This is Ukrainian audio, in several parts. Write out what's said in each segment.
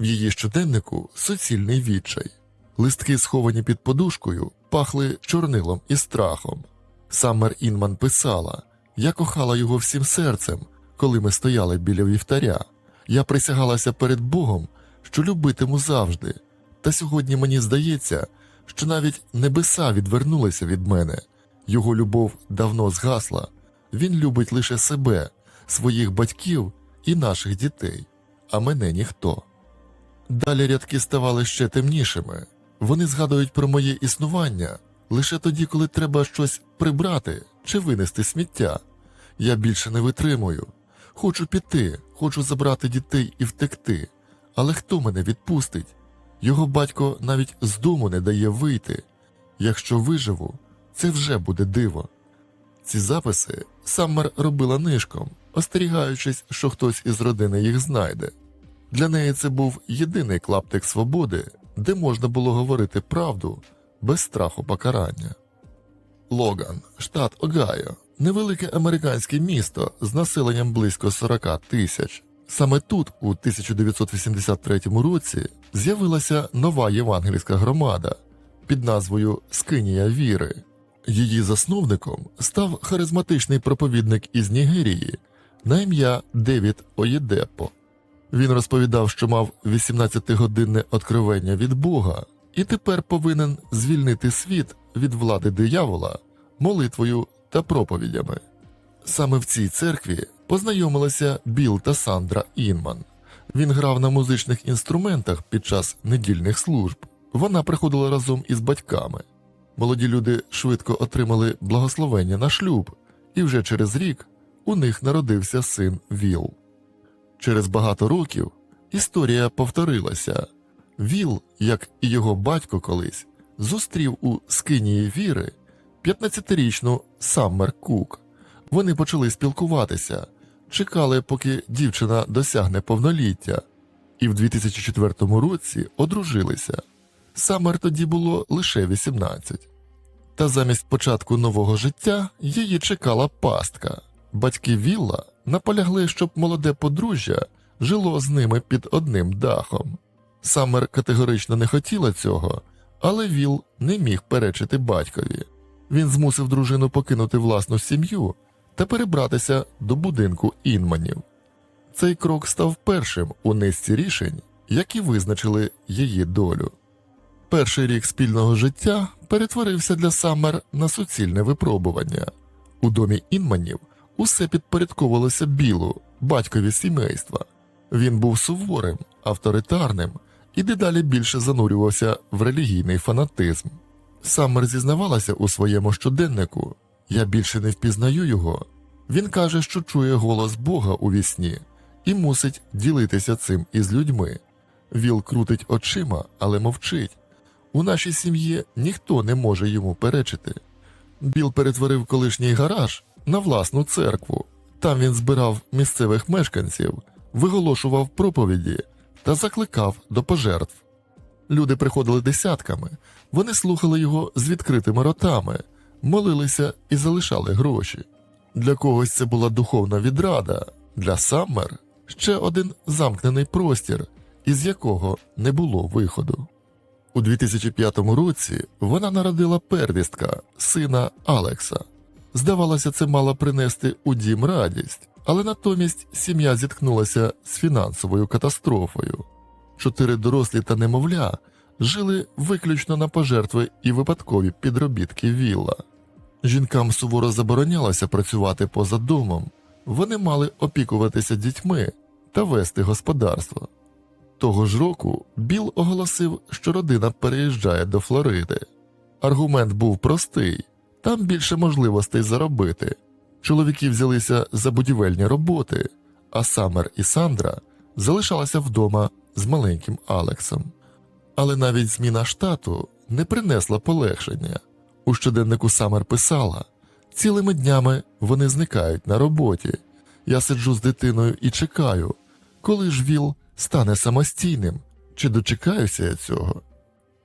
В її щоденнику суцільний відчай. Листки, сховані під подушкою, пахли чорнилом і страхом. Саммер Інман писала: Я кохала його всім серцем, коли ми стояли біля вівтаря. Я присягалася перед Богом, що любитиму завжди. Та сьогодні мені здається, що навіть небеса відвернулися від мене. Його любов давно згасла. Він любить лише себе, своїх батьків і наших дітей, а мене ніхто. Далі рядки ставали ще темнішими. Вони згадують про моє існування лише тоді, коли треба щось прибрати чи винести сміття. Я більше не витримую. Хочу піти, хочу забрати дітей і втекти. Але хто мене відпустить? Його батько навіть з дому не дає вийти. Якщо виживу, це вже буде диво. Ці записи Саммер робила нишком, остерігаючись, що хтось із родини їх знайде. Для неї це був єдиний клаптик свободи, де можна було говорити правду без страху покарання. Логан, штат Огайо, невелике американське місто з населенням близько 40 тисяч. Саме тут, у 1983 році, з'явилася нова євангельська громада під назвою Скинія Віри. Її засновником став харизматичний проповідник із Нігерії на ім'я Девід Оєдепо. Він розповідав, що мав 18-годинне откровення від Бога і тепер повинен звільнити світ від влади диявола молитвою та проповідями. Саме в цій церкві познайомилися Біл та Сандра Інман. Він грав на музичних інструментах під час недільних служб. Вона приходила разом із батьками. Молоді люди швидко отримали благословення на шлюб, і вже через рік у них народився син Віл. Через багато років історія повторилася. Віл, як і його батько колись, зустрів у скинії віри 15-річну Саммер Кук. Вони почали спілкуватися, чекали, поки дівчина досягне повноліття, і в 2004 році одружилися. Саммер тоді було лише 18. Та замість початку нового життя її чекала пастка. Батьки Вілла наполягли, щоб молоде подружжя жило з ними під одним дахом. Саммер категорично не хотіла цього, але Віл не міг перечити батькові. Він змусив дружину покинути власну сім'ю та перебратися до будинку інманів. Цей крок став першим у низці рішень, які визначили її долю. Перший рік спільного життя перетворився для Саммер на суцільне випробування. У домі інманів усе підпорядковувалося білу, батькові сімейства. Він був суворим, авторитарним і дедалі більше занурювався в релігійний фанатизм. Саммер зізнавалася у своєму щоденнику Я більше не впізнаю його. Він каже, що чує голос Бога у вісні і мусить ділитися цим із людьми. Віл крутить очима, але мовчить. У нашій сім'ї ніхто не може йому перечити. Біл перетворив колишній гараж на власну церкву. Там він збирав місцевих мешканців, виголошував проповіді та закликав до пожертв. Люди приходили десятками, вони слухали його з відкритими ротами, молилися і залишали гроші. Для когось це була духовна відрада, для Саммер ще один замкнений простір, із якого не було виходу. У 2005 році вона народила первістка, сина Алекса. Здавалося, це мало принести у дім радість, але натомість сім'я зіткнулася з фінансовою катастрофою. Чотири дорослі та немовля жили виключно на пожертви і випадкові підробітки вілла. Жінкам суворо заборонялося працювати поза домом, вони мали опікуватися дітьми та вести господарство. Того ж року Біл оголосив, що родина переїжджає до Флориди. Аргумент був простий там більше можливостей заробити. Чоловіки взялися за будівельні роботи, а Самер і Сандра залишалися вдома з маленьким Алексом. Але навіть зміна штату не принесла полегшення. У щоденнику Самер писала: цілими днями вони зникають на роботі. Я сиджу з дитиною і чекаю, коли ж Віл стане самостійним, чи дочекаюся я цього.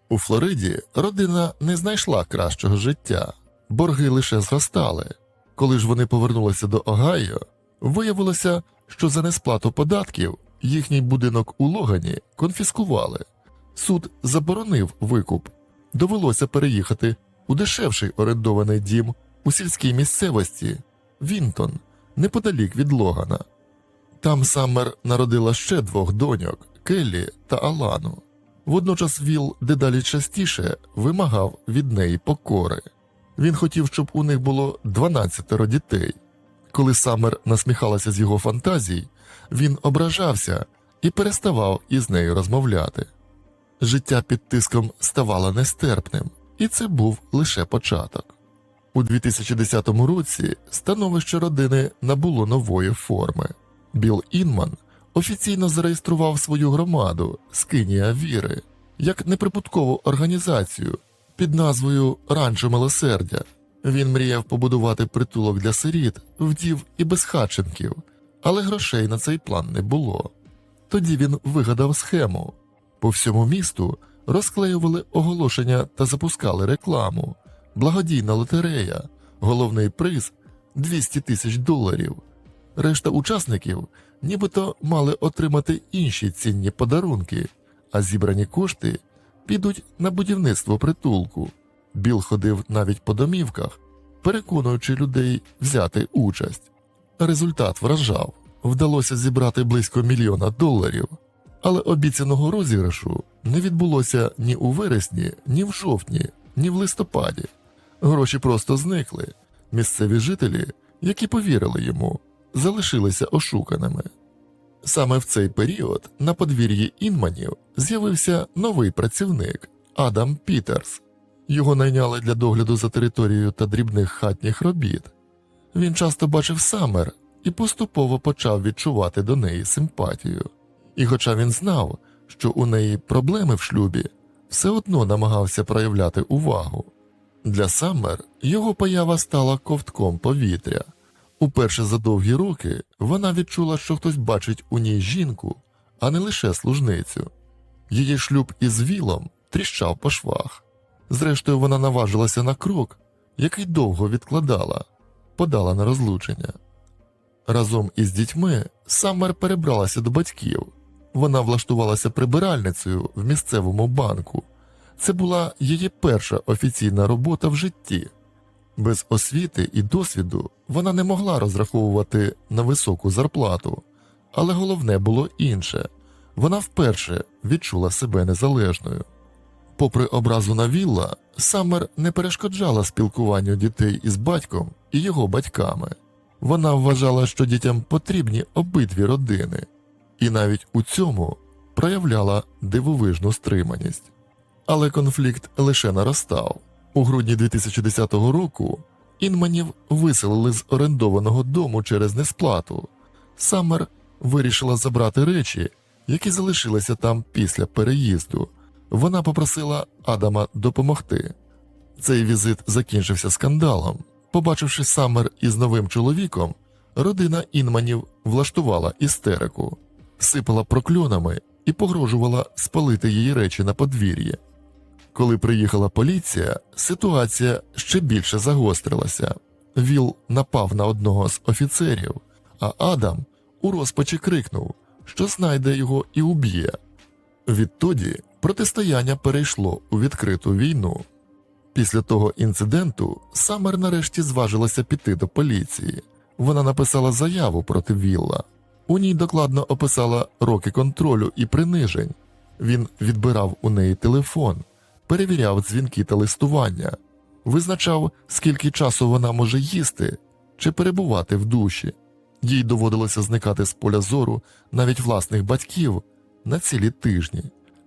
У Флориді родина не знайшла кращого життя, борги лише зростали. Коли ж вони повернулися до Огайо, виявилося, що за несплату податків їхній будинок у Логані конфіскували. Суд заборонив викуп. Довелося переїхати у дешевший орендований дім у сільській місцевості Вінтон, неподалік від Логана. Там Саммер народила ще двох доньок Келлі та Алану. Водночас Віл дедалі частіше вимагав від неї покори. Він хотів, щоб у них було 12 дітей. Коли Саммер насміхалася з його фантазій, він ображався і переставав із нею розмовляти. Життя під тиском ставало нестерпним, і це був лише початок. У 2010 році становище родини набуло нової форми. Біл Інман офіційно зареєстрував свою громаду Скинія Віри як неприбуткову організацію під назвою Ранчо Милосердя. Він мріяв побудувати притулок для сиріт, вдів і безхатченків, але грошей на цей план не було. Тоді він вигадав схему. По всьому місту розклеювали оголошення та запускали рекламу. Благодійна лотерея, головний приз 200 тисяч доларів. Решта учасників нібито мали отримати інші цінні подарунки, а зібрані кошти підуть на будівництво притулку. Біл ходив навіть по домівках, переконуючи людей взяти участь. Результат вражав вдалося зібрати близько мільйона доларів, але обіцяного розіграшу не відбулося ні у вересні, ні в жовтні, ні в листопаді. Гроші просто зникли. Місцеві жителі, які повірили йому, залишилися ошуканими. Саме в цей період на подвір'ї Інманів з'явився новий працівник Адам Пітерс. Його найняли для догляду за територією та дрібних хатніх робіт. Він часто бачив Самер і поступово почав відчувати до неї симпатію. І хоча він знав, що у неї проблеми в шлюбі, все одно намагався проявляти увагу. Для Саммер його поява стала ковтком повітря. Уперше за довгі роки вона відчула, що хтось бачить у ній жінку, а не лише служницю. Її шлюб із Вілом тріщав по швах. Зрештою, вона наважилася на крок, який довго відкладала, подала на розлучення. Разом із дітьми Саммер перебралася до батьків. Вона влаштувалася прибиральницею в місцевому банку. Це була її перша офіційна робота в житті. Без освіти і досвіду вона не могла розраховувати на високу зарплату, але головне було інше вона вперше відчула себе незалежною. Попри образу на Вілла, Саммер не перешкоджала спілкуванню дітей із батьком і його батьками. Вона вважала, що дітям потрібні обидві родини, і навіть у цьому проявляла дивовижну стриманість. Але конфлікт лише наростав. У грудні 2010 року інманів виселили з орендованого дому через несплату. Саммер вирішила забрати речі, які залишилися там після переїзду. Вона попросила Адама допомогти. Цей візит закінчився скандалом. Побачивши Саммер із новим чоловіком, родина інманів влаштувала істерику, сипала прокльонами і погрожувала спалити її речі на подвір'ї. Коли приїхала поліція, ситуація ще більше загострилася. Віл напав на одного з офіцерів, а Адам у розпачі крикнув, що знайде його і уб'є. Відтоді протистояння перейшло у відкриту війну. Після того інциденту Саммер нарешті зважилася піти до поліції. Вона написала заяву проти Вілла. У ній докладно описала роки контролю і принижень. Він відбирав у неї телефон, перевіряв дзвінки та листування, визначав, скільки часу вона може їсти чи перебувати в душі. Їй доводилося зникати з поля зору навіть власних батьків на цілі тижні.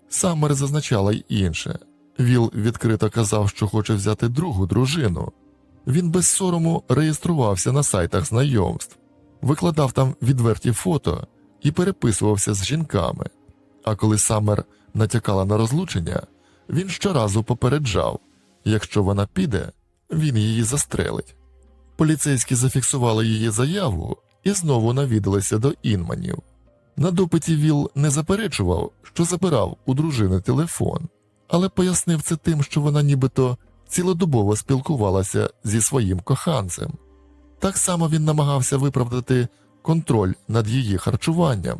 Саммер зазначала й інше. Віл відкрито казав, що хоче взяти другу дружину. Він без сорому реєструвався на сайтах знайомств, викладав там відверті фото і переписувався з жінками. А коли Саммер натякала на розлучення, він щоразу попереджав якщо вона піде, він її застрелить. Поліцейські зафіксували її заяву і знову навідалися до інманів. На допиті Віл не заперечував, що забирав у дружини телефон, але пояснив це тим, що вона нібито цілодобово спілкувалася зі своїм коханцем. Так само він намагався виправдати контроль над її харчуванням,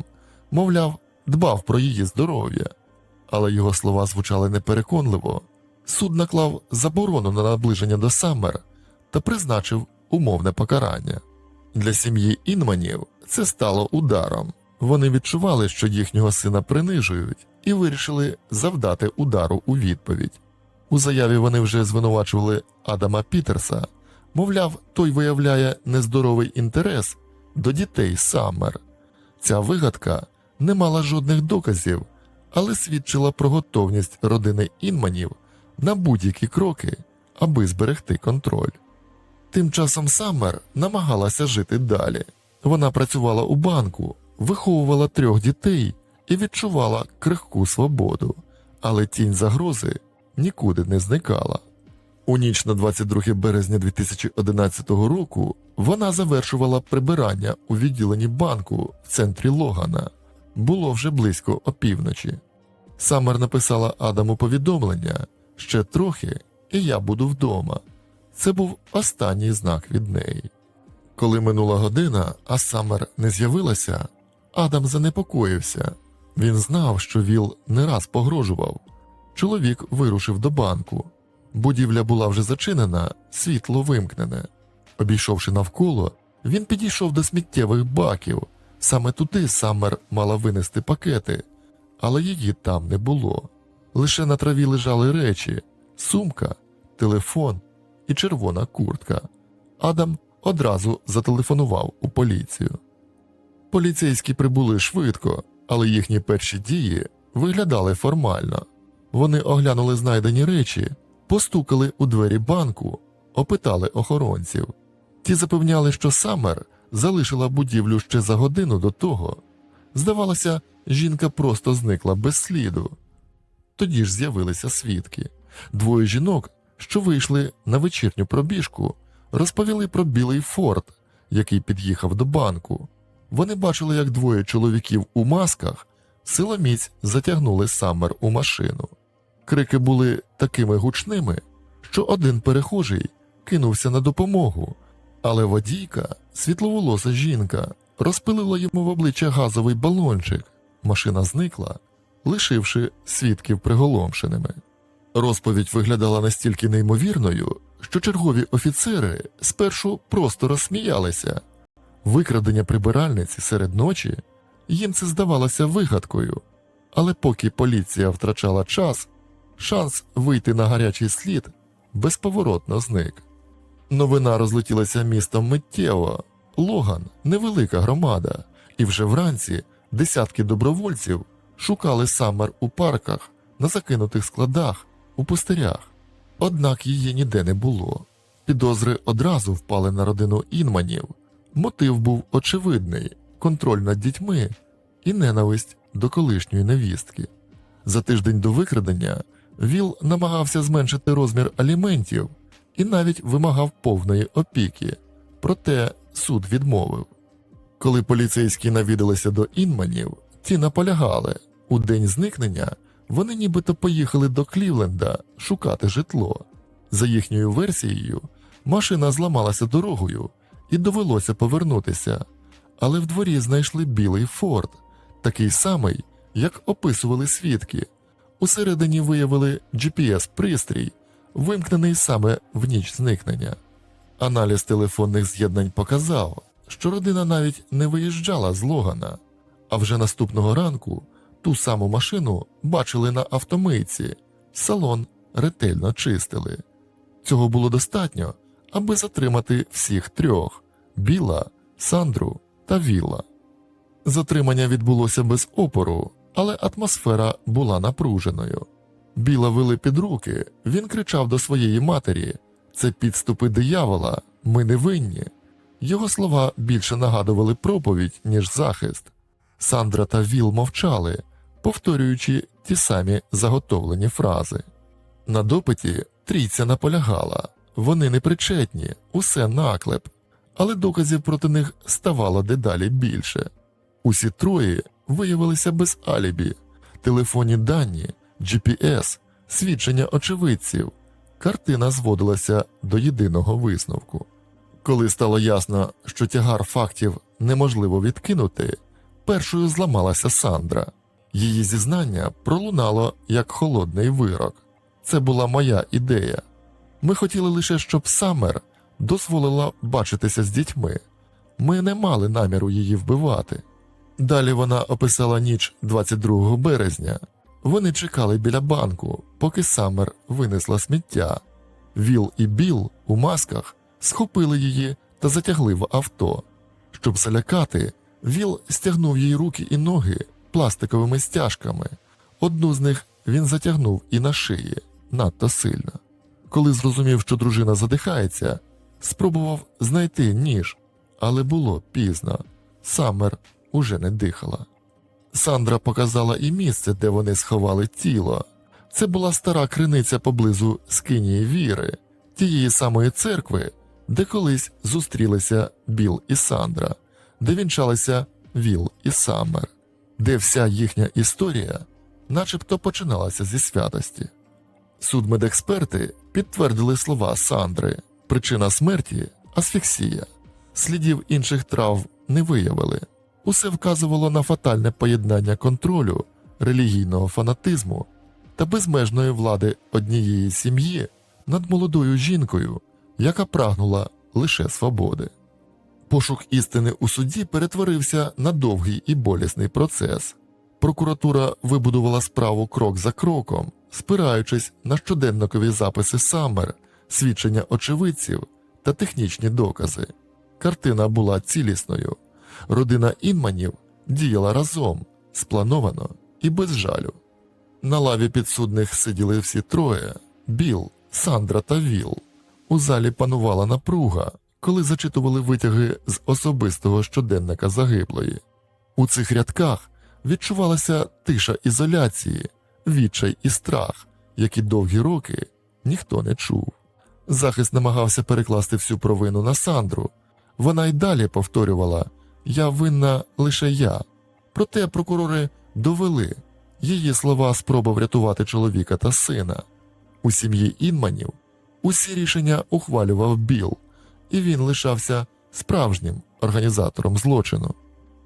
мовляв, дбав про її здоров'я, але його слова звучали непереконливо. Суд наклав заборону на наближення до Саммер та призначив умовне покарання. Для сім'ї Інманів це стало ударом. Вони відчували, що їхнього сина принижують, і вирішили завдати удару у відповідь. У заяві вони вже звинувачували Адама Пітерса, мовляв, той виявляє нездоровий інтерес до дітей Саммер. Ця вигадка не мала жодних доказів, але свідчила про готовність родини Інманів на будь-які кроки, аби зберегти контроль. Тим часом Саммер намагалася жити далі. Вона працювала у банку, виховувала трьох дітей і відчувала крихку свободу, але тінь загрози нікуди не зникала. У ніч на 22 березня 2011 року вона завершувала прибирання у відділенні банку в центрі Логана. Було вже близько опівночі. Саммер написала Адаму повідомлення ще трохи, і я буду вдома. Це був останній знак від неї. Коли минула година, а Саммер не з'явилася, Адам занепокоївся. Він знав, що Віл не раз погрожував. Чоловік вирушив до банку. Будівля була вже зачинена, світло вимкнене. Обійшовши навколо, він підійшов до сміттєвих баків. Саме туди Саммер мала винести пакети, але її там не було. Лише на траві лежали речі, сумка, телефон і червона куртка. Адам одразу зателефонував у поліцію. Поліцейські прибули швидко, але їхні перші дії виглядали формально. Вони оглянули знайдені речі, постукали у двері банку, опитали охоронців. Ті запевняли, що Саммер залишила будівлю ще за годину до того. Здавалося, жінка просто зникла без сліду. Тоді ж з'явилися свідки. Двоє жінок, що вийшли на вечірню пробіжку, розповіли про білий форт, який під'їхав до банку. Вони бачили, як двоє чоловіків у масках силоміць затягнули Саммер у машину. Крики були такими гучними, що один перехожий кинувся на допомогу, але водійка, світловолоса жінка, розпилила йому в обличчя газовий балончик. Машина зникла, лишивши свідків приголомшеними. Розповідь виглядала настільки неймовірною, що чергові офіцери спершу просто розсміялися. Викрадення прибиральниці серед ночі їм це здавалося вигадкою, але поки поліція втрачала час, шанс вийти на гарячий слід безповоротно зник. Новина розлетілася містом миттєво. Логан невелика громада, і вже вранці десятки добровольців шукали Саммер у парках, на закинутих складах, у пустирях. Однак її ніде не було. Підозри одразу впали на родину інманів. Мотив був очевидний контроль над дітьми і ненависть до колишньої невістки. За тиждень до викрадення Віл намагався зменшити розмір аліментів і навіть вимагав повної опіки, проте суд відмовив. Коли поліцейські навідалися до інманів, ті наполягали у день зникнення вони нібито поїхали до Клівленда шукати житло. За їхньою версією, машина зламалася дорогою і довелося повернутися, але в дворі знайшли білий форт, такий самий, як описували свідки. Усередині виявили GPS-пристрій, вимкнений саме в ніч зникнення. Аналіз телефонних з'єднань показав, що родина навіть не виїжджала з Логана, а вже наступного ранку ту саму машину бачили на автомийці, салон ретельно чистили. Цього було достатньо, аби затримати всіх трьох Біла, Сандру та Вілла. Затримання відбулося без опору, але атмосфера була напруженою. Біла вели під руки, він кричав до своєї матері це підступи диявола, ми не винні. Його слова більше нагадували проповідь, ніж захист. Сандра та Віл мовчали, повторюючи ті самі заготовлені фрази. На допиті трійця наполягала вони не причетні, усе наклеп, але доказів проти них ставало дедалі більше. Усі троє виявилися без алібі, телефонні дані, GPS, свідчення очевидців. Картина зводилася до єдиного висновку. Коли стало ясно, що тягар фактів неможливо відкинути, першою зламалася Сандра. Її зізнання пролунало як холодний вирок. Це була моя ідея. Ми хотіли лише, щоб Саммер дозволила бачитися з дітьми. Ми не мали наміру її вбивати. Далі вона описала ніч 22 березня. Вони чекали біля банку, поки Саммер винесла сміття. Віл і Біл у масках схопили її та затягли в авто. Щоб залякати, Віл стягнув їй руки і ноги пластиковими стяжками. Одну з них він затягнув і на шиї надто сильно. Коли зрозумів, що дружина задихається, спробував знайти ніж, але було пізно. Саммер уже не дихала. Сандра показала і місце, де вони сховали тіло. Це була стара криниця поблизу Скинії Віри, тієї самої церкви, де колись зустрілися Біл і Сандра, де вінчалися Віл і Саммер, де вся їхня історія начебто починалася зі святості. Судмедексперти підтвердили слова Сандри. Причина смерті асфіксія. Слідів інших трав не виявили. Усе вказувало на фатальне поєднання контролю, релігійного фанатизму та безмежної влади однієї сім'ї над молодою жінкою, яка прагнула лише свободи. Пошук істини у суді перетворився на довгий і болісний процес. Прокуратура вибудувала справу крок за кроком, спираючись на щоденникові записи Саммер, свідчення очевидців та технічні докази. Картина була цілісною. Родина Інманів діяла разом, сплановано і без жалю. На лаві підсудних сиділи всі троє: Біл, Сандра та Віл. У залі панувала напруга, коли зачитували витяги з особистого щоденника загиблої. У цих рядках відчувалася тиша ізоляції, відчай і страх, які довгі роки ніхто не чув. Захист намагався перекласти всю провину на Сандру. Вона й далі повторювала Я винна лише я. Проте прокурори довели її слова спроба врятувати чоловіка та сина. У сім'ї Інманів усі рішення ухвалював Біл, і він лишався справжнім організатором злочину.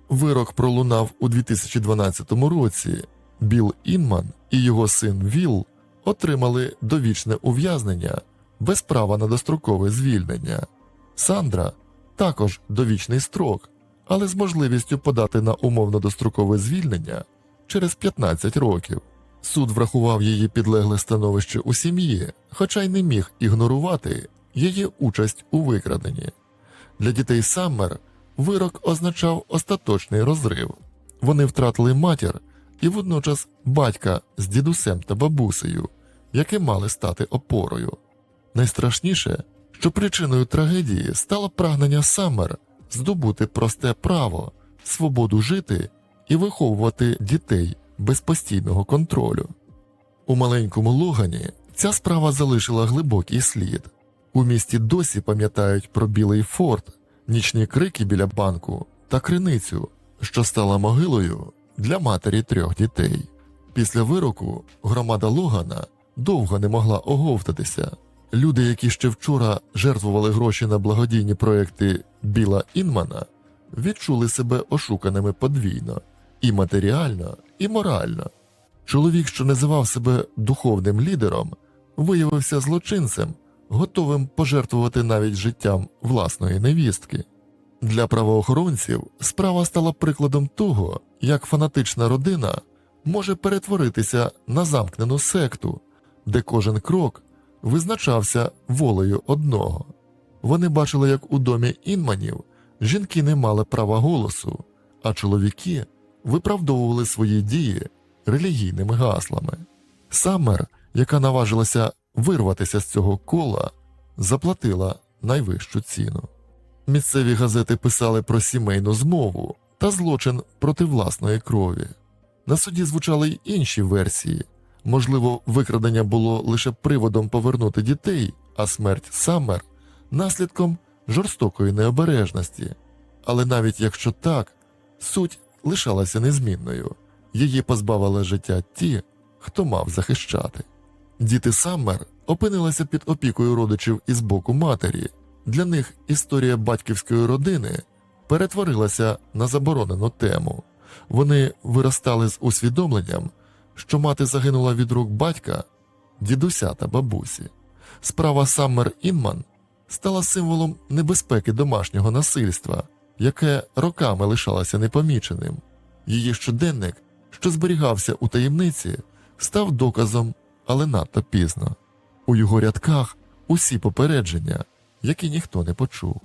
Вирок пролунав у 2012 році. Біл Інман і його син Віл отримали довічне ув'язнення без права на дострокове звільнення. Сандра також довічний строк, але з можливістю подати на умовно дострокове звільнення через 15 років. Суд врахував її підлегле становище у сім'ї, хоча й не міг ігнорувати її участь у викраденні. Для дітей Саммер вирок означав остаточний розрив. Вони втратили матір і водночас батька з дідусем та бабусею, які мали стати опорою. Найстрашніше, що причиною трагедії стало прагнення Саммер здобути просте право, свободу жити і виховувати дітей без постійного контролю. У маленькому Логані ця справа залишила глибокий слід. У місті досі пам'ятають про білий форт, нічні крики біля банку та криницю, що стала могилою для матері трьох дітей. Після вироку громада Логана довго не могла оговтатися. Люди, які ще вчора жертвували гроші на благодійні проекти Біла Інмана, відчули себе ошуканими подвійно і матеріально, і морально. Чоловік, що називав себе духовним лідером, виявився злочинцем, готовим пожертвувати навіть життям власної невістки. Для правоохоронців справа стала прикладом того, як фанатична родина може перетворитися на замкнену секту, де кожен крок визначався волею одного. Вони бачили, як у домі інманів жінки не мали права голосу, а чоловіки виправдовували свої дії релігійними гаслами. Саммер, яка наважилася вирватися з цього кола, заплатила найвищу ціну. Місцеві газети писали про сімейну змову та злочин проти власної крові. На суді звучали й інші версії. Можливо, викрадення було лише приводом повернути дітей, а смерть Саммер наслідком жорстокої необережності. Але навіть якщо так, суть лишалася незмінною її позбавили життя ті, хто мав захищати. Діти Саммер опинилися під опікою родичів із боку матері. Для них історія батьківської родини перетворилася на заборонену тему. Вони виростали з усвідомленням, що мати загинула від рук батька, дідуся та бабусі. Справа Саммер Інман стала символом небезпеки домашнього насильства, яке роками лишалося непоміченим. Її щоденник, що зберігався у таємниці, став доказом, але надто пізно. У його рядках усі попередження, які ніхто не почув.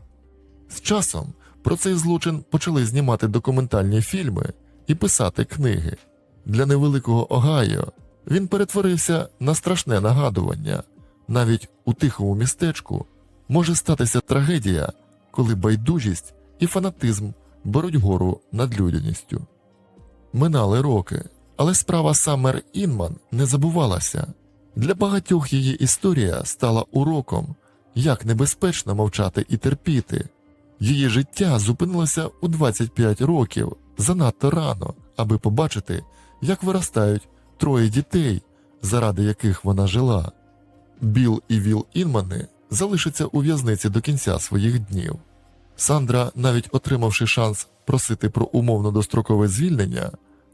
З часом про цей злочин почали знімати документальні фільми і писати книги. Для невеликого Огайо він перетворився на страшне нагадування. Навіть у тихому містечку може статися трагедія, коли байдужість і фанатизм беруть гору над людяністю. Минали роки, але справа Саммер Інман не забувалася. Для багатьох її історія стала уроком, як небезпечно мовчати і терпіти. Її життя зупинилося у 25 років занадто рано, аби побачити, як виростають троє дітей, заради яких вона жила. Біл і Віл Інмани залишаться у в'язниці до кінця своїх днів. Сандра, навіть отримавши шанс просити про умовно дострокове звільнення,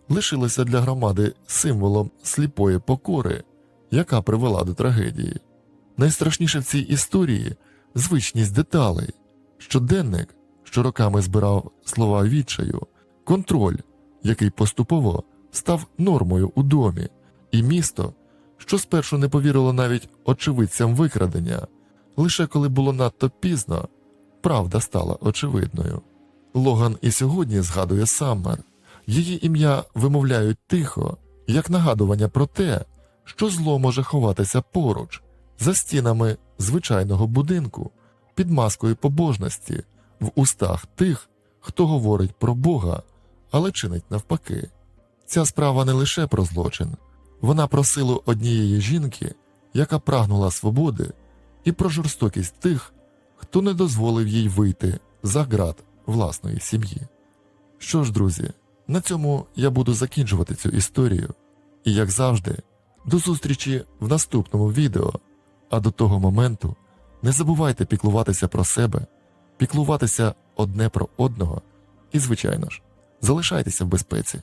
лишилася для громади символом сліпої покори, яка привела до трагедії. Найстрашніше в цій історії звичність деталей, щоденник, що роками збирав слова відчаю, контроль, який поступово став нормою у домі, і місто, що спершу не повірило навіть очевидцям викрадення, лише коли було надто пізно, правда стала очевидною. Логан і сьогодні згадує Саммер. Її ім'я вимовляють тихо, як нагадування про те, що зло може ховатися поруч, за стінами звичайного будинку, під маскою побожності, в устах тих, хто говорить про Бога, але чинить навпаки. Ця справа не лише про злочин, вона про силу однієї жінки, яка прагнула свободи, і про жорстокість тих, хто не дозволив їй вийти за ґрат власної сім'ї. Що ж, друзі, на цьому я буду закінчувати цю історію. І, як завжди, до зустрічі в наступному відео. А до того моменту не забувайте піклуватися про себе, піклуватися одне про одного і, звичайно ж, залишайтеся в безпеці.